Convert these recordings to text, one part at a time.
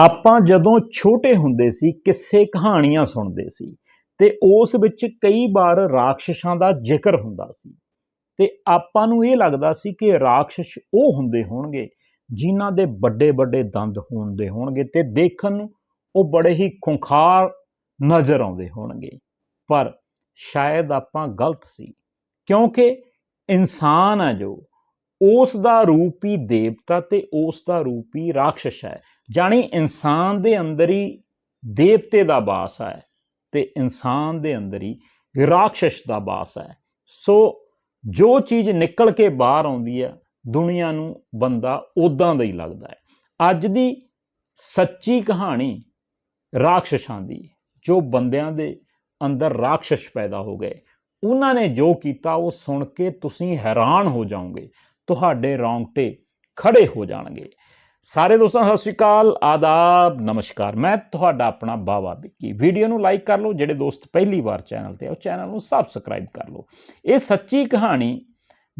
ਆਪਾਂ ਜਦੋਂ ਛੋਟੇ ਹੁੰਦੇ ਸੀ, ਕਿੱਸੇ ਕਹਾਣੀਆਂ ਸੁਣਦੇ ਸੀ ਤੇ ਉਸ ਵਿੱਚ ਕਈ ਵਾਰ ਰਾਖਸ਼ਾਂ ਦਾ ਜ਼ਿਕਰ ਹੁੰਦਾ ਸੀ। ਤੇ ਆਪਾਂ ਨੂੰ ਇਹ ਲੱਗਦਾ ਸੀ ਕਿ ਰਾਖਸ਼ ਉਹ ਹੁੰਦੇ ਹੋਣਗੇ ਜਿਨ੍ਹਾਂ ਦੇ ਵੱਡੇ ਵੱਡੇ ਦੰਦ ਹੁੰਦੇ ਹੋਣਗੇ ਤੇ ਦੇਖਣ ਨੂੰ ਉਹ ਬੜੇ ਹੀ ਖੁੰਖਾਰ ਨਜ਼ਰ ਆਉਂਦੇ ਹੋਣਗੇ। ਪਰ ਸ਼ਾਇਦ ਆਪਾਂ ਗਲਤ ਸੀ, ਕਿਉਂਕਿ ਇਨਸਾਨ ਹੈ ਜੋ, ਉਸ ਦਾ ਰੂਪ ਹੀ ਦੇਵਤਾ ਤੇ ਉਸ ਦਾ ਰੂਪ ਹੀ ਰਾਖਸ਼ ਹੈ। ਜਾਣੀ ਇਨਸਾਨ ਦੇ ਅੰਦਰ ਹੀ ਦੇਵਤੇ ਦਾ ਵਾਸ ਹੈ ਤੇ ਇਨਸਾਨ ਦੇ ਅੰਦਰ ਹੀ ਰਾਖਸ਼ ਦਾ ਵਾਸ ਹੈ। ਸੋ ਜੋ ਚੀਜ਼ ਨਿਕਲ ਕੇ ਬਾਹਰ ਆਉਂਦੀ ਹੈ, ਦੁਨੀਆ ਨੂੰ ਬੰਦਾ ਉਦਾਂ ਦਾ ਹੀ ਲੱਗਦਾ ਹੈ। ਅੱਜ ਦੀ ਸੱਚੀ ਕਹਾਣੀ ਰਾਖਸ਼ਾਂ ਦੀ, ਜੋ ਬੰਦਿਆਂ ਦੇ ਅੰਦਰ ਰਾਖਸ਼ ਪੈਦਾ ਹੋ ਗਏ, ਉਹਨਾਂ ਨੇ ਜੋ ਕੀਤਾ, ਉਹ ਸੁਣ ਕੇ ਤੁਸੀਂ ਹੈਰਾਨ ਹੋ ਜਾਓਗੇ, ਤੁਹਾਡੇ ਰੌਂਗਟੇ ਖੜੇ ਹੋ ਜਾਣਗੇ। ਸਾਰੇ ਦੋਸਤਾਂ, ਸਤਿ ਸ਼੍ਰੀ ਅਕਾਲ, ਆਦਾਬ, ਨਮਸਕਾਰ। ਮੈਂ ਤੁਹਾਡਾ ਆਪਣਾ ਬਾਵਾ ਵਿੱਕੀ। ਵੀਡੀਓ ਨੂੰ ਲਾਈਕ ਕਰ ਲਓ, ਜਿਹੜੇ ਦੋਸਤ ਪਹਿਲੀ ਵਾਰ ਚੈਨਲ ਤੇ ਆ, ਉਹ ਚੈਨਲ ਨੂੰ ਸਬਸਕ੍ਰਾਈਬ ਕਰ ਲਓ। ਇਹ ਸੱਚੀ ਕਹਾਣੀ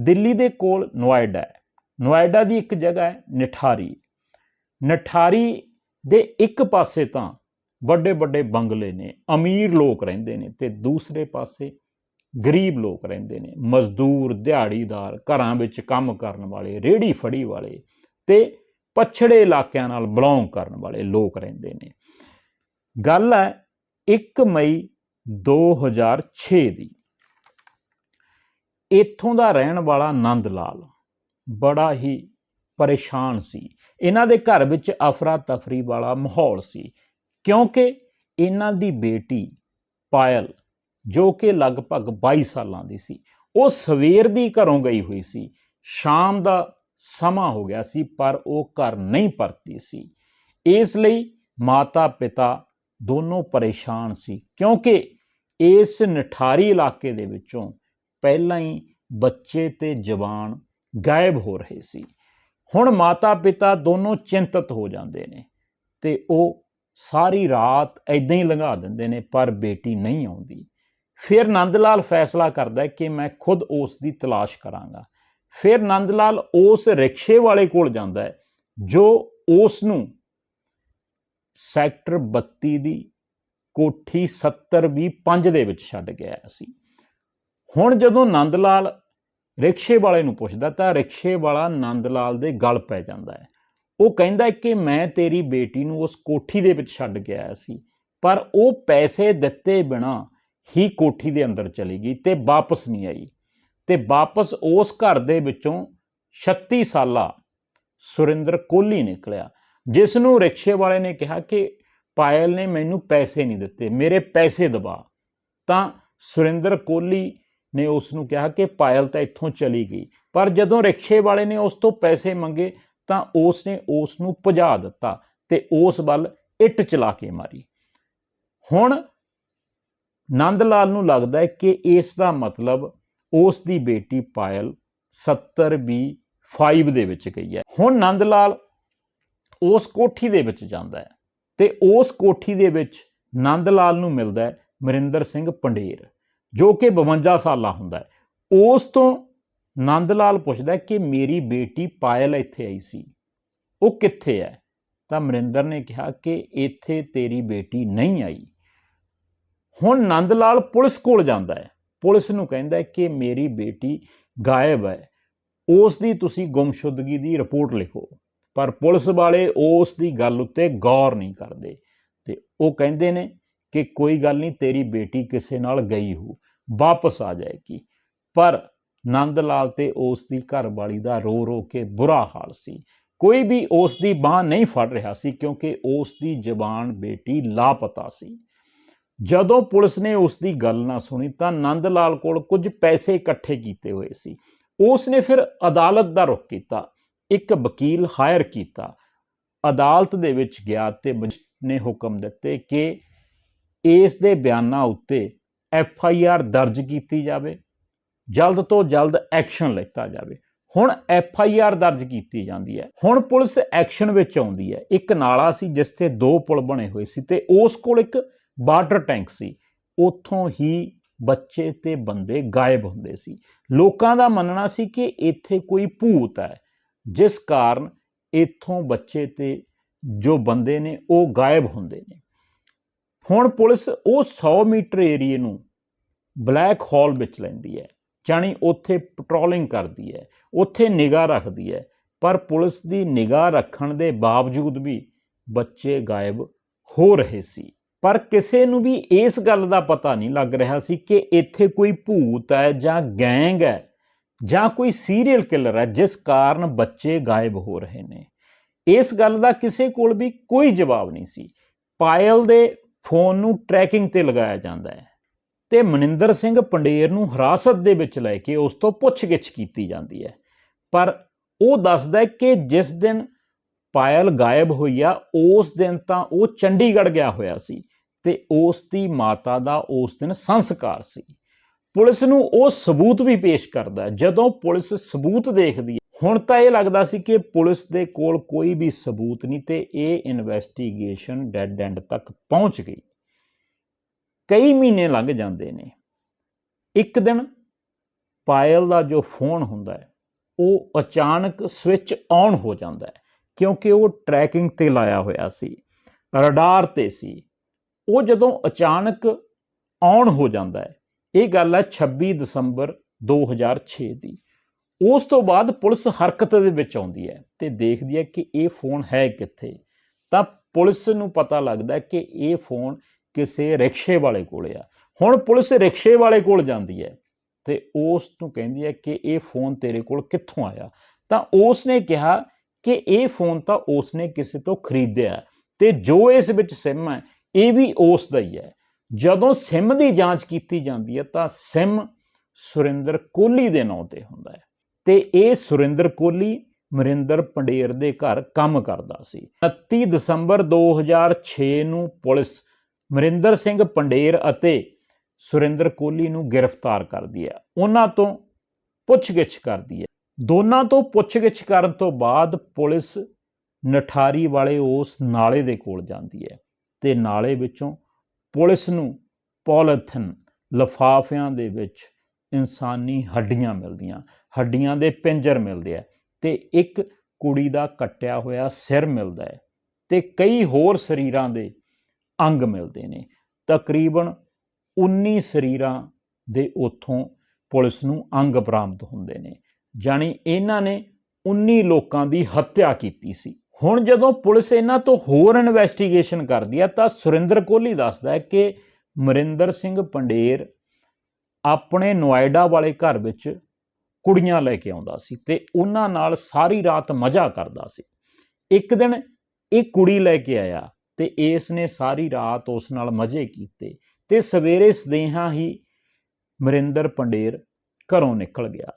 ਦਿੱਲੀ ਦੇ ਕੋਲ ਨੋਇਡਾ ਹੈ। ਨੋਇਡਾ ਦੀ ਇੱਕ ਜਗ੍ਹਾ ਹੈ, ਨਿਠਾਰੀ। ਨਿਠਾਰੀ ਦੇ ਇੱਕ ਪਾਸੇ ਤਾਂ ਵੱਡੇ ਵੱਡੇ ਬੰਗਲੇ ਨੇ, ਅਮੀਰ ਲੋਕ ਰਹਿੰਦੇ ਨੇ ਤੇ ਦੂਸਰੇ ਪਾਸੇ ਗਰੀਬ ਲੋਕ ਰਹਿੰਦੇ ਨੇ। ਮਜ਼ਦੂਰ, ਦਿਹਾੜੀਦਾਰ, ਘਰਾਂ ਵਿੱਚ ਕੰਮ ਕਰਨ ਵਾਲੇ ਰੇੜੀ ਫੜੀ ਵਾਲੇ ਤੇ ਪਛੜੇ ਇਲਾਕਿਆਂ ਨਾਲ ਬਿਲੋਂਗ ਕਰਨ ਵਾਲੇ ਲੋਕ ਰਹਿੰਦੇ ਨੇ। ਗੱਲ ਹੈ 1 ਮਈ 2006 ਦੀ। ਇੱਥੋਂ ਦਾ ਰਹਿਣ ਵਾਲਾ ਨੰਦ ਲਾਲ ਬੜਾ ਹੀ ਪਰੇਸ਼ਾਨ ਸੀ। ਇਹਨਾਂ ਦੇ ਘਰ ਵਿੱਚ ਅਫਰਾ ਤਫਰੀ ਵਾਲਾ ਮਾਹੌਲ ਸੀ ਕਿਉਂਕਿ ਇਹਨਾਂ ਦੀ ਬੇਟੀ ਪਾਇਲ, ਜੋ ਕਿ ਲਗਭਗ 22 ਸਾਲਾਂ ਦੀ ਸੀ, ਉਹ ਸਵੇਰ ਦੀ ਘਰੋਂ ਗਈ ਹੋਈ ਸੀ, ਸ਼ਾਮ ਦਾ ਸਮਾਂ ਹੋ ਗਿਆ ਸੀ, ਪਰ ਉਹ ਘਰ ਨਹੀਂ ਪਰਤੀ ਸੀ। ਇਸ ਲਈ ਮਾਤਾ ਪਿਤਾ ਦੋਨੋਂ ਪਰੇਸ਼ਾਨ ਸੀ, ਕਿਉਂਕਿ ਇਸ ਨਠਾਰੀ ਇਲਾਕੇ ਦੇ ਵਿੱਚੋਂ ਪਹਿਲਾਂ ਹੀ ਬੱਚੇ ਤੇ ਜਵਾਨ ਗਾਇਬ ਹੋ ਰਹੇ ਸੀ। ਹੁਣ ਮਾਤਾ ਪਿਤਾ ਦੋਨੋਂ ਚਿੰਤਤ ਹੋ ਜਾਂਦੇ ਨੇ ਤੇ ਉਹ ਸਾਰੀ ਰਾਤ ਐਦਾਂ ਹੀ ਲੰਘਾ ਦਿੰਦੇ ਨੇ, ਪਰ ਬੇਟੀ ਨਹੀਂ ਆਉਂਦੀ। ਫਿਰ ਨੰਦ ਲਾਲ ਫੈਸਲਾ ਕਰਦਾ ਕਿ ਮੈਂ ਖੁਦ ਉਸ ਦੀ ਤਲਾਸ਼ ਕਰਾਂਗਾ। ਫਿਰ ਨੰਦ ਲਾਲ ਉਸ ਰਿਕਸ਼ੇ ਵਾਲੇ ਕੋਲ ਜਾਂਦਾ ਹੈ, ਜੋ ਉਸ ਨੂੰ ਸੈਕਟਰ 32 ਦੀ ਕੋਠੀ 7025 ਦੇ ਵਿੱਚ ਛੱਡ ਗਿਆ ਸੀ। ਹੁਣ ਜਦੋਂ ਨੰਦ ਲਾਲ ਰਿਕਸ਼ੇ ਵਾਲੇ ਨੂੰ ਪੁੱਛਦਾ ਤਾਂ ਰਿਕਸ਼ੇ ਵਾਲਾ ਨੰਦ ਲਾਲ ਦੇ ਗਲ ਪੈ ਜਾਂਦਾ ਹੈ। ਉਹ ਕਹਿੰਦਾ ਕਿ ਮੈਂ ਤੇਰੀ ਬੇਟੀ ਨੂੰ ਉਸ ਕੋਠੀ ਦੇ ਵਿੱਚ ਛੱਡ ਕੇ ਆਇਆ ਸੀ, ਪਰ ਉਹ ਪੈਸੇ ਦਿੱਤੇ ਬਿਨਾ ਹੀ ਕੋਠੀ ਦੇ ਅੰਦਰ ਚਲੀ ਗਈ ਤੇ ਵਾਪਸ ਨਹੀਂ ਆਈ। ਤੇ ਵਾਪਸ ਉਸ ਘਰ ਦੇ ਵਿੱਚੋਂ 36 ਸਾਲਾ ਸੁਰਿੰਦਰ ਕੋਹਲੀ ਨਿਕਲਿਆ ਜਿਸ ਨੂੰ ਰਿਕਸ਼ੇ ਵਾਲੇ ਨੇ ਕਿਹਾ ਕਿ ਪਾਇਲ ਨੇ ਮੈਨੂੰ ਪੈਸੇ ਨਹੀਂ ਦਿੱਤੇ, ਮੇਰੇ ਪੈਸੇ ਦਬਾ। ਤਾਂ ਸੁਰਿੰਦਰ ਕੋਹਲੀ ਨੇ ਉਸ ਨੂੰ ਕਿਹਾ ਕਿ ਪਾਇਲ ਤਾਂ ਇੱਥੋਂ ਚਲੀ ਗਈ, ਪਰ ਜਦੋਂ ਰਿਕਸ਼ੇ ਵਾਲੇ ਨੇ ਉਸ ਤੋਂ ਪੈਸੇ ਮੰਗੇ ਤਾਂ ਉਸ ਨੇ ਉਸ ਨੂੰ ਭਜਾ ਦਿੱਤਾ ਤੇ ਉਸ ਵੱਲ ਇੱਟ ਚਲਾ ਕੇ ਮਾਰੀ। ਹੁਣ ਨੰਦ ਲਾਲ ਨੂੰ ਲੱਗਦਾ ਹੈ ਕਿ ਇਸ ਦਾ ਮਤਲਬ ਉਸ ਦੀ ਬੇਟੀ ਪਾਇਲ 70 ਵੀ 5 ਦੇ ਵਿੱਚ ਗਈ ਹੈ। ਹੁਣ ਨੰਦ ਲਾਲ ਉਸ ਕੋਠੀ ਦੇ ਵਿੱਚ ਜਾਂਦਾ ਹੈ ਤੇ ਉਸ ਕੋਠੀ ਦੇ ਵਿੱਚ ਨੰਦ ਲਾਲ ਨੂੰ ਮਿਲਦਾ ਹੈ ਮਰਿੰਦਰ ਸਿੰਘ ਪੰਡੇਰ, ਜੋ ਕਿ 52 ਸਾਲਾ ਹੁੰਦਾ ਹੈ। ਉਸ ਤੋਂ ਨੰਦ ਲਾਲ ਪੁੱਛਦਾ ਕਿ ਮੇਰੀ ਬੇਟੀ ਪਾਇਲ ਇੱਥੇ ਆਈ ਸੀ, ਉਹ ਕਿੱਥੇ ਹੈ? ਤਾਂ ਮਰਿੰਦਰ ਨੇ ਕਿਹਾ ਕਿ ਇੱਥੇ ਤੇਰੀ ਬੇਟੀ ਨਹੀਂ ਆਈ। ਹੁਣ ਨੰਦ ਲਾਲ ਪੁਲਿਸ ਕੋਲ ਜਾਂਦਾ ਹੈ। ਪੁਲਿਸ ਨੂੰ ਕਹਿੰਦਾ ਕਿ ਮੇਰੀ ਬੇਟੀ ਗਾਇਬ ਹੈ। ਉਸ ਦੀ ਤੁਸੀਂ ਗੁੰਮਸ਼ੁਦਗੀ ਦੀ ਰਿਪੋਰਟ ਲਿਖੋ। ਪਰ ਪੁਲਿਸ ਵਾਲੇ ਉਸ ਦੀ ਗੱਲ ਉੱਤੇ ਗੌਰ ਨਹੀਂ ਕਰਦੇ ਤੇ ਉਹ ਕਹਿੰਦੇ ਨੇ ਕਿ ਕੋਈ ਗੱਲ ਨਹੀਂ, ਤੇਰੀ ਬੇਟੀ ਕਿਸੇ ਨਾਲ ਗਈ ਹੋ ਵਾਪਸ ਆ ਜਾਏਗੀ। ਪਰ ਨੰਦ ਲਾਲ ਤੇ ਉਸ ਦੀ ਘਰਵਾਲੀ ਦਾ ਰੋ ਰੋ ਕੇ ਬੁਰਾ ਹਾਲ ਸੀ। ਕੋਈ ਵੀ ਉਸ ਦੀ ਬਾਹ ਨਹੀਂ ਫੜ ਰਿਹਾ ਸੀ ਕਿਉਂਕਿ ਉਸ ਦੀ ਜ਼ਬਾਨ ਬੇਟੀ ਲਾਪਤਾ ਸੀ। ਜਦੋਂ ਪੁਲਿਸ ਨੇ ਉਸ ਦੀ ਗੱਲ ਨਾ ਸੁਣੀ ਤਾਂ ਨੰਦ ਲਾਲ ਕੋਲ ਕੁਝ ਪੈਸੇ ਇਕੱਠੇ ਕੀਤੇ ਹੋਏ ਸੀ। ਉਸ ਨੇ ਫਿਰ ਅਦਾਲਤ ਦਾ ਰੁਖ ਕੀਤਾ, ਇੱਕ ਵਕੀਲ ਹਾਇਰ ਕੀਤਾ। ਅਦਾਲਤ ਦੇ ਵਿੱਚ ਗਿਆ ਤੇ ਨੇ ਹੁਕਮ ਦਿੱਤੇ ਕਿ ਇਸ ਦੇ ਬਿਆਨਾਂ ਉੱਤੇ ਐਫ ਆਈ ਆਰ ਦਰਜ ਕੀਤੀ ਜਾਵੇ, ਜਲਦ ਤੋਂ ਜਲਦ ਐਕਸ਼ਨ ਲਿੱਤਾ ਜਾਵੇ। ਹੁਣ ਐਫ ਆਈ ਆਰ ਦਰਜ ਕੀਤੀ ਜਾਂਦੀ ਹੈ। ਹੁਣ ਪੁਲਿਸ ਐਕਸ਼ਨ ਵਿੱਚ ਆਉਂਦੀ ਹੈ। ਇੱਕ ਨਾਲਾ ਸੀ ਜਿਸ ਤੇ ਦੋ ਪੁਲ ਬਣੇ ਹੋਏ ਸੀ ਤੇ ਉਸ ਕੋਲ ਇੱਕ ਵਾਟਰ ਟੈਂਕ ਸੀ। ਉੱਥੋਂ ਹੀ ਬੱਚੇ ਤੇ ਬੰਦੇ ਗਾਇਬ ਹੁੰਦੇ ਸੀ। ਲੋਕਾਂ ਦਾ ਮੰਨਣਾ ਸੀ ਕਿ ਇੱਥੇ ਕੋਈ ਭੂਤ ਹੈ, ਜਿਸ ਕਾਰਨ ਇੱਥੋਂ ਬੱਚੇ ਤੇ ਜੋ ਬੰਦੇ ਨੇ ਉਹ ਗਾਇਬ ਹੁੰਦੇ ਨੇ। ਹੁਣ ਪੁਲਿਸ ਉਹ 100 ਮੀਟਰ ਏਰੀਏ ਨੂੰ ਬਲੈਕ ਹੋਲ ਵਿੱਚ ਲੈਂਦੀ ਹੈ, ਜਾਣੀ ਉੱਥੇ ਪੈਟਰੋਲਿੰਗ ਕਰਦੀ ਹੈ, ਉੱਥੇ ਨਿਗਾਹ ਰੱਖਦੀ ਹੈ, ਪਰ ਪੁਲਿਸ ਦੀ ਨਿਗਾਹ ਰੱਖਣ ਦੇ ਬਾਵਜੂਦ ਵੀ ਬੱਚੇ ਗਾਇਬ ਹੋ ਰਹੇ ਸੀ। ਪਰ ਕਿਸੇ ਨੂੰ ਵੀ ਇਸ ਗੱਲ ਦਾ ਪਤਾ ਨਹੀਂ ਲੱਗ ਰਿਹਾ ਸੀ ਕਿ ਇੱਥੇ ਕੋਈ ਭੂਤ ਹੈ ਜਾਂ ਗੈਂਗ ਹੈ ਜਾਂ ਕੋਈ ਸੀਰੀਅਲ ਕਿਲਰ ਹੈ, ਜਿਸ ਕਾਰਨ ਬੱਚੇ ਗਾਇਬ ਹੋ ਰਹੇ ਨੇ। ਇਸ ਗੱਲ ਦਾ ਕਿਸੇ ਕੋਲ ਵੀ ਕੋਈ ਜਵਾਬ ਨਹੀਂ ਸੀ। ਪਾਇਲ ਦੇ ਫੋਨ ਨੂੰ ਟਰੈਕਿੰਗ ਤੇ ਲਗਾਇਆ ਜਾਂਦਾ ਹੈ ਤੇ ਮਨਿੰਦਰ ਸਿੰਘ ਪੰਡੇਰ ਨੂੰ ਹਿਰਾਸਤ ਦੇ ਵਿੱਚ ਲੈ ਕੇ ਉਸ ਤੋਂ ਪੁੱਛਗਿੱਛ ਕੀਤੀ ਜਾਂਦੀ ਹੈ। ਪਰ ਉਹ ਦੱਸਦਾ ਕਿ ਜਿਸ ਦਿਨ ਪਾਇਲ ਗਾਇਬ ਹੋਈ ਆ, ਉਸ ਦਿਨ ਤਾਂ ਉਹ ਚੰਡੀਗੜ੍ਹ ਗਿਆ ਹੋਇਆ ਸੀ। ਤੇ ਉਸ ਦੀ ਮਾਤਾ ਦਾ ਉਸ ਦਿਨ ਸੰਸਕਾਰ ਸੀ। ਪੁਲਿਸ ਨੂੰ ਉਹ ਸਬੂਤ ਵੀ ਪੇਸ਼ ਕਰਦਾ ਹੈ। ਜਦੋਂ ਪੁਲਿਸ ਸਬੂਤ ਦੇਖਦੀ ਹੈ, ਹੁਣ ਤਾਂ ਇਹ ਲੱਗਦਾ ਸੀ ਕਿ ਪੁਲਿਸ ਦੇ ਕੋਲ ਕੋਈ ਵੀ ਸਬੂਤ ਨਹੀਂ ਤੇ ਇਹ ਇਨਵੈਸਟੀਗੇਸ਼ਨ ਡੈਡ ਐਂਡ ਤੱਕ ਪਹੁੰਚ ਗਈ। ਕਈ ਮਹੀਨੇ ਲੰਘ ਜਾਂਦੇ ਨੇ। ਇੱਕ ਦਿਨ ਪਾਇਲ ਦਾ ਜੋ ਫੋਨ ਹੁੰਦਾ ਹੈ, ਉਹ ਅਚਾਨਕ ਸਵਿਚ ਆਨ ਹੋ ਜਾਂਦਾ ਹੈ ਕਿਉਂਕਿ ਉਹ ਟਰੈਕਿੰਗ ਤੇ ਲਾਇਆ ਹੋਇਆ ਸੀ, ਰਡਾਰ ਤੇ ਸੀ। ਉਹ ਜਦੋਂ ਅਚਾਨਕ ਆਨ ਹੋ ਜਾਂਦਾ ਹੈ, ਇਹ ਗੱਲ ਹੈ 26 ਦਸੰਬਰ 2006 ਦੀ। ਉਸ ਤੋਂ ਬਾਅਦ ਪੁਲਿਸ ਹਰਕਤ ਦੇ ਵਿੱਚ ਆਉਂਦੀ ਹੈ ਤੇ ਦੇਖਦੀ ਹੈ ਕਿ ਇਹ ਫੋਨ ਹੈ ਕਿੱਥੇ। ਤਾਂ ਪੁਲਿਸ ਨੂੰ ਪਤਾ ਲੱਗਦਾ ਕਿ ਇਹ ਫੋਨ ਕਿਸੇ ਰਿਕਸ਼ੇ ਵਾਲੇ ਕੋਲ ਆ। ਹੁਣ ਪੁਲਿਸ ਰਿਕਸ਼ੇ ਵਾਲੇ ਕੋਲ ਜਾਂਦੀ ਹੈ ਤੇ ਉਸ ਨੂੰ ਕਹਿੰਦੀ ਹੈ ਕਿ ਇਹ ਫੋਨ ਤੇਰੇ ਕੋਲ ਕਿੱਥੋਂ ਆਇਆ? ਤਾਂ ਉਸ ਨੇ ਕਿਹਾ ਕਿ ਇਹ ਫੋਨ ਤਾਂ ਉਸ ਨੇ ਕਿਸੇ ਤੋਂ ਖਰੀਦਿਆ ਤੇ ਜੋ ਇਸ ਵਿੱਚ ਸਿਮ ਹੈ ਇਹ ਵੀ ਉਸ ਦਾ ਹੀ ਹੈ। ਜਦੋਂ ਸਿਮ ਦੀ ਜਾਂਚ ਕੀਤੀ ਜਾਂਦੀ ਹੈ, ਤਾਂ ਸਿਮ ਸੁਰਿੰਦਰ ਕੋਹਲੀ ਦੇ ਨਾਂ ਤੇ ਹੁੰਦਾ ਹੈ ਤੇ ਇਹ ਸੁਰਿੰਦਰ ਕੋਹਲੀ ਮਰਿੰਦਰ ਪੰਡੇਰ ਦੇ ਘਰ ਕੰਮ ਕਰਦਾ ਸੀ। 29 ਦਸੰਬਰ 2006 ਨੂੰ ਪੁਲਿਸ ਮਰਿੰਦਰ ਸਿੰਘ ਪੰਡੇਰ ਅਤੇ ਸੁਰਿੰਦਰ ਕੋਹਲੀ ਨੂੰ ਗ੍ਰਿਫਤਾਰ ਕਰਦੀ ਹੈ। ਉਹਨਾਂ ਤੋਂ ਪੁੱਛਗਿੱਛ ਕਰਦੀ ਹੈ। ਦੋਨਾਂ ਤੋਂ ਪੁੱਛਗਿੱਛ ਕਰਨ ਤੋਂ ਬਾਅਦ ਪੁਲਿਸ ਨਠਾਰੀ ਵਾਲੇ ਉਸ ਨਾਲੇ ਦੇ ਕੋਲ ਜਾਂਦੀ ਹੈ। ਤੇ ਨਾਲੇ ਵਿੱਚੋਂ ਪੁਲਿਸ ਨੂੰ ਪੋਲੀਥਿਨ ਲਫਾਫਿਆਂ ਦੇ ਵਿੱਚ ਇਨਸਾਨੀ ਹੱਡੀਆਂ ਮਿਲਦੀਆਂ, ਹੱਡੀਆਂ ਦੇ ਪਿੰਜਰ ਮਿਲਦੇ ਆ ਤੇ ਇੱਕ ਕੁੜੀ ਦਾ ਕੱਟਿਆ ਹੋਇਆ ਸਿਰ ਮਿਲਦਾ ਹੈ ਤੇ ਕਈ ਹੋਰ ਸਰੀਰਾਂ ਦੇ ਅੰਗ ਮਿਲਦੇ ਨੇ। ਤਕਰੀਬਨ 19 ਸਰੀਰਾਂ ਦੇ ਉੱਥੋਂ ਪੁਲਿਸ ਨੂੰ ਅੰਗ ਬਰਾਮਦ ਹੁੰਦੇ ਨੇ, ਜਾਣੀ ਇਹਨਾਂ ਨੇ 19 ਲੋਕਾਂ ਦੀ ਹੱਤਿਆ ਕੀਤੀ ਸੀ। ਹੁਣ ਜਦੋਂ ਪੁਲਿਸ ਇਹਨਾਂ ਤੋਂ ਹੋਰ ਇਨਵੈਸਟੀਗੇਸ਼ਨ ਕਰਦੀ ਹੈ ਤਾਂ ਸੁਰਿੰਦਰ ਕੋਹਲੀ ਦੱਸਦਾ ਹੈ ਕਿ ਮਰਿੰਦਰ ਸਿੰਘ ਪੰਡੇਰ ਆਪਣੇ ਨੋਇਡਾ ਵਾਲੇ ਘਰ ਵਿੱਚ ਕੁੜੀਆਂ ਲੈ ਕੇ ਆਉਂਦਾ ਸੀ ਤੇ ਉਹਨਾਂ ਨਾਲ ਸਾਰੀ ਰਾਤ ਮਜ਼ਾ ਕਰਦਾ ਸੀ। ਇੱਕ ਦਿਨ ਇਹ ਕੁੜੀ ਲੈ ਕੇ ਆਇਆ ਤੇ ਇਸ ਨੇ ਸਾਰੀ ਰਾਤ ਉਸ ਨਾਲ ਮਜ਼ੇ ਕੀਤੇ ਤੇ ਸਵੇਰੇ ਸਦੇਹਾ ਹੀ ਮਰਿੰਦਰ ਪੰਡੇਰ ਘਰੋਂ ਨਿਕਲ ਗਿਆ।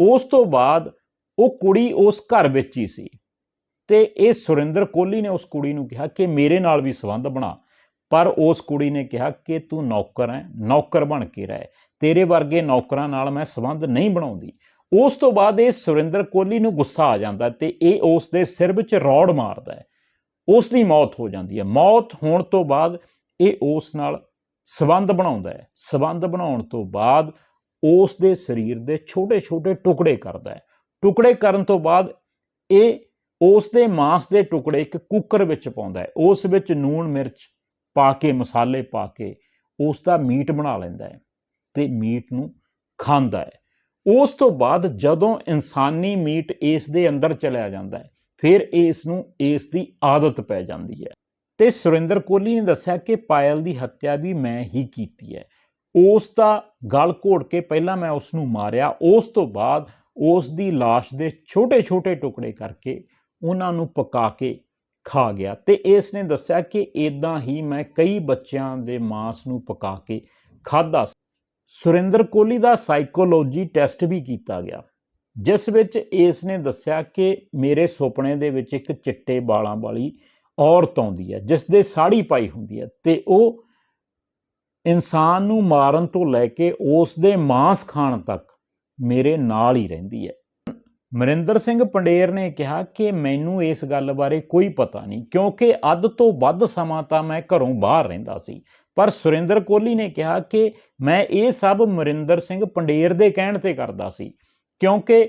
ਉਸ ਤੋਂ ਬਾਅਦ ਉਹ ਕੁੜੀ ਉਸ ਘਰ ਵਿੱਚ ਹੀ ਸੀ। ਤੇ ਇਹ ਸੁਰਿੰਦਰ ਕੋਹਲੀ ਨੇ ਉਸ ਕੁੜੀ ਨੂੰ ਕਿਹਾ ਕਿ ਮੇਰੇ ਨਾਲ ਵੀ ਸੰਬੰਧ ਬਣਾ। ਪਰ ਉਸ ਕੁੜੀ ਨੇ ਕਿਹਾ ਕਿ ਤੂੰ ਨੌਕਰ ਹੈ, ਨੌਕਰ ਬਣ ਕੇ ਰਹਿ। ਤੇਰੇ ਵਰਗੇ ਨੌਕਰਾਂ ਨਾਲ ਮੈਂ ਸੰਬੰਧ ਨਹੀਂ ਬਣਾਉਂਦੀ। ਉਸ ਤੋਂ ਬਾਅਦ ਇਹ ਸੁਰਿੰਦਰ ਕੋਹਲੀ ਨੂੰ ਗੁੱਸਾ ਆ ਜਾਂਦਾ ਤੇ ਇਹ ਉਸ ਦੇ ਸਿਰ ਵਿੱਚ ਰੌੜ ਮਾਰਦਾ ਹੈ। ਉਸ ਦੀ ਮੌਤ ਹੋ ਜਾਂਦੀ ਹੈ। ਮੌਤ ਹੋਣ ਤੋਂ ਬਾਅਦ ਇਹ ਉਸ ਨਾਲ ਸਬੰਧ ਬਣਾਉਂਦਾ ਹੈ। ਸਬੰਧ ਬਣਾਉਣ ਤੋਂ ਬਾਅਦ ਉਸ ਦੇ ਸਰੀਰ ਦੇ ਛੋਟੇ-ਛੋਟੇ ਟੁਕੜੇ ਕਰਦਾ ਹੈ। ਟੁਕੜੇ ਕਰਨ ਤੋਂ ਬਾਅਦ ਇਹ ਉਸ ਦੇ ਮਾਸ ਦੇ ਟੁਕੜੇ ਇੱਕ ਕੁੱਕਰ ਵਿੱਚ ਪਾਉਂਦਾ ਹੈ। ਉਸ ਵਿੱਚ ਨੂਣ ਮਿਰਚ ਪਾ ਕੇ, ਮਸਾਲੇ ਪਾ ਕੇ ਉਸ ਦਾ ਮੀਟ ਬਣਾ ਲੈਂਦਾ ਹੈ ਤੇ ਮੀਟ ਨੂੰ ਖਾਂਦਾ ਹੈ। ਉਸ ਤੋਂ ਬਾਅਦ ਜਦੋਂ ਇਨਸਾਨੀ ਮੀਟ ਇਸ ਦੇ ਅੰਦਰ ਚਲਿਆ ਜਾਂਦਾ ਹੈ, ਫਿਰ ਇਸ ਨੂੰ ਇਸ ਦੀ ਆਦਤ ਪੈ ਜਾਂਦੀ ਹੈ। ਤੇ ਸੁਰਿੰਦਰ ਕੋਹਲੀ ਨੇ ਦੱਸਿਆ ਕਿ ਪਾਇਲ ਦੀ ਹੱਤਿਆ ਵੀ ਮੈਂ ਹੀ ਕੀਤੀ ਹੈ। ਉਸ ਦਾ ਗਲ ਘੋੜ ਕੇ ਪਹਿਲਾਂ ਮੈਂ ਉਸ ਨੂੰ ਮਾਰਿਆ, ਉਸ ਤੋਂ ਬਾਅਦ ਉਸ ਦੀ ਲਾਸ਼ ਦੇ ਛੋਟੇ-ਛੋਟੇ ਟੁਕੜੇ ਕਰਕੇ ਉਹਨਾਂ ਨੂੰ ਪਕਾ ਕੇ ਖਾ ਗਿਆ। ਤੇ ਇਸ ਨੇ ਦੱਸਿਆ ਕਿ ਇਦਾਂ ਹੀ ਮੈਂ ਕਈ ਬੱਚਿਆਂ ਦੇ ਮਾਸ ਨੂੰ ਪਕਾ ਕੇ ਖਾਦਾ ਸੁਰਿੰਦਰ ਕੋਹਲੀ ਦਾ ਸਾਈਕੋਲੋਜੀ ਟੈਸਟ ਵੀ ਕੀਤਾ ਗਿਆ, ਜਿਸ ਵਿੱਚ ਇਸ ਨੇ ਦੱਸਿਆ ਕਿ ਮੇਰੇ ਸੁਪਨੇ ਦੇ ਵਿੱਚ ਇੱਕ ਚਿੱਟੇ ਵਾਲਾਂ ਵਾਲੀ ਔਰਤ ਆਉਂਦੀ ਹੈ, ਜਿਸ ਦੇ ਸਾੜੀ ਪਾਈ ਹੁੰਦੀ ਹੈ ਤੇ ਉਹ ਇਨਸਾਨ ਨੂੰ ਮਾਰਨ ਤੋਂ ਲੈ ਕੇ ਉਸ ਦੇ ਮਾंस ਖਾਣ ਤੱਕ ਮੇਰੇ ਨਾਲ ਹੀ ਰਹਿੰਦੀ ਹੈ। ਮਰਿੰਦਰ ਸਿੰਘ ਪੰਡੇਰ ਨੇ ਕਿਹਾ ਕਿ ਮੈਨੂੰ ਇਸ ਗੱਲ ਬਾਰੇ ਕੋਈ ਪਤਾ ਨਹੀਂ, ਕਿਉਂਕਿ ਅੱਧ ਤੋਂ ਵੱਧ ਸਮਾਂ ਤਾਂ ਮੈਂ ਘਰੋਂ ਬਾਹਰ ਰਹਿੰਦਾ ਸੀ। ਪਰ ਸੁਰਿੰਦਰ ਕੋਹਲੀ ਨੇ ਕਿਹਾ ਕਿ ਮੈਂ ਇਹ ਸਭ ਮਰਿੰਦਰ ਸਿੰਘ ਪੰਡੇਰ ਦੇ ਕਹਿਣ ਤੇ ਕਰਦਾ ਸੀ, ਕਿਉਂਕਿ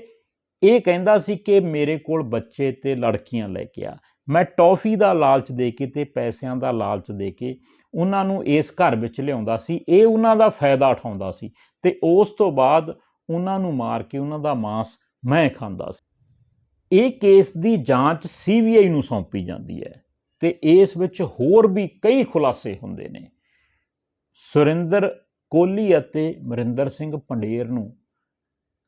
ਇਹ ਕਹਿੰਦਾ ਸੀ ਕਿ ਮੇਰੇ ਕੋਲ ਬੱਚੇ ਤੇ ਲੜਕੀਆਂ ਲੈ ਕੇ ਆ। ਮੈਂ ਟੌਫੀ ਦਾ ਲਾਲਚ ਦੇ ਕੇ ਤੇ ਪੈਸਿਆਂ ਦਾ ਲਾਲਚ ਦੇ ਕੇ ਉਹਨਾਂ ਨੂੰ ਇਸ ਘਰ ਵਿੱਚ ਲਿਆਉਂਦਾ ਸੀ। ਇਹ ਉਹਨਾਂ ਦਾ ਫਾਇਦਾ ਉਠਾਉਂਦਾ ਸੀ ਤੇ ਉਸ ਤੋਂ ਬਾਅਦ ਉਹਨਾਂ ਨੂੰ ਮਾਰ ਕੇ ਉਹਨਾਂ ਦਾ ਮਾਸ ਮੈਂ ਖਾਂਦਾ ਸੀ। ਇਹ ਕੇਸ ਦੀ ਜਾਂਚ ਸੀਬੀਆਈ ਨੂੰ ਸੌਂਪੀ ਜਾਂਦੀ ਹੈ ਤੇ ਇਸ ਵਿੱਚ ਹੋਰ ਵੀ ਕਈ ਖੁਲਾਸੇ ਹੁੰਦੇ ਨੇ। ਸੁਰਿੰਦਰ ਕੋਹਲੀ ਅਤੇ ਮਰਿੰਦਰ ਸਿੰਘ ਪੰਡੇਰ ਨੂੰ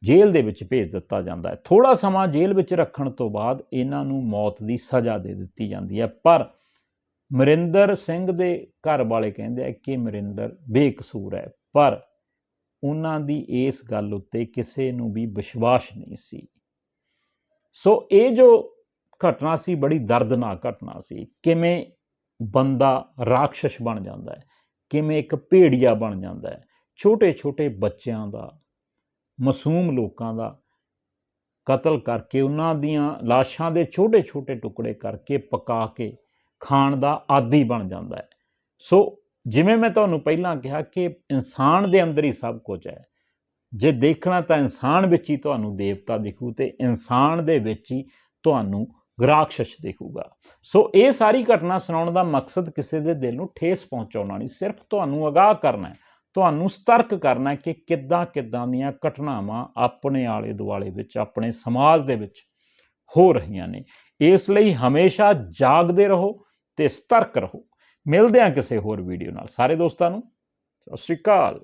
ਜੇਲ੍ਹ ਦੇ ਵਿੱਚ ਭੇਜ ਦਿੱਤਾ ਜਾਂਦਾ ਹੈ। ਥੋੜਾ ਸਮਾਂ ਜੇਲ੍ਹ ਵਿੱਚ ਰੱਖਣ ਤੋਂ ਬਾਅਦ ਇਹਨਾਂ ਨੂੰ ਮੌਤ ਦੀ ਸਜ਼ਾ ਦੇ ਦਿੱਤੀ ਜਾਂਦੀ ਹੈ। ਪਰ ਮਰਿੰਦਰ ਸਿੰਘ ਦੇ ਘਰ ਵਾਲੇ ਕਹਿੰਦੇ ਆ ਕਿ ਮਰਿੰਦਰ ਬੇਕਸੂਰ ਹੈ। ਪਰ ਉਹਨਾਂ ਦੀ ਇਸ ਗੱਲ ਉੱਤੇ ਕਿਸੇ ਨੂੰ ਵੀ ਵਿਸ਼ਵਾਸ ਨਹੀਂ ਸੀ। ਸੋ ਇਹ ਜੋ ਘਟਨਾ ਸੀ, ਬੜੀ ਦਰਦਨਾਕ ਘਟਨਾ ਸੀ। ਕਿਵੇਂ ਬੰਦਾ ਰਾਖਸ਼ ਬਣ ਜਾਂਦਾ ਹੈ, ਕਿਵੇਂ ਇੱਕ ਭੇੜੀਆ ਬਣ ਜਾਂਦਾ ਹੈ। ਛੋਟੇ ਛੋਟੇ ਬੱਚਿਆਂ ਦਾ, ਮਾਸੂਮ ਲੋਕਾਂ ਦਾ ਕਤਲ ਕਰਕੇ, ਉਹਨਾਂ ਦੀਆਂ ਲਾਸ਼ਾਂ ਦੇ ਛੋਟੇ ਛੋਟੇ ਟੁਕੜੇ ਕਰਕੇ ਪਕਾ ਕੇ ਖਾਣ ਦਾ ਆਦੀ ਬਣ ਜਾਂਦਾ ਹੈ। ਸੋ ਜਿਵੇਂ ਮੈਂ ਤੁਹਾਨੂੰ ਪਹਿਲਾਂ ਕਿਹਾ ਕਿ ਇਨਸਾਨ ਦੇ ਅੰਦਰ ਹੀ ਸਭ ਕੁਝ ਹੈ। ਜੇ ਦੇਖਣਾ ਤਾਂ ਇਨਸਾਨ ਵਿੱਚ ਹੀ ਤੁਹਾਨੂੰ ਦੇਵਤਾ ਦਿਖੂ ਤੇ ਇਨਸਾਨ ਦੇ ਵਿੱਚ ਹੀ ਤੁਹਾਨੂੰ ਰਾਖਸ਼ ਦਿਖੂਗਾ। ਸੋ ਇਹ ਸਾਰੀ ਘਟਨਾ ਸੁਣਾਉਣ ਦਾ ਮਕਸਦ ਕਿਸੇ ਦੇ ਦਿਲ ਨੂੰ ਠੇਸ ਪਹੁੰਚਾਉਣਾ ਨਹੀਂ, ਸਿਰਫ ਤੁਹਾਨੂੰ ਅਗਾਹ ਕਰਨਾ ਹੈ। ਤੁਹਾਨੂੰ ਸਤਰਕ ਕਰਨਾ ਹੈ ਕਿ ਕਿੱਦਾਂ ਕਿੱਦਾਂ ਦੀਆਂ ਘਟਨਾਵਾਂ ਆਪਣੇ ਆਲੇ ਦੁਆਲੇ ਵਿੱਚ, ਆਪਣੇ ਸਮਾਜ ਦੇ ਵਿੱਚ ਹੋ ਰਹੀਆਂ ਨੇ। ਇਸ ਲਈ ਹਮੇਸ਼ਾ ਜਾਗਦੇ ਰਹੋ ਤੇ ਸਤਰਕ ਰਹੋ। ਮਿਲਦੇ ਹਾਂ ਕਿਸੇ ਹੋਰ ਵੀਡੀਓ ਨਾਲ। ਸਾਰੇ ਦੋਸਤਾਂ ਨੂੰ ਸਤਿ ਸ਼੍ਰੀ ਅਕਾਲ।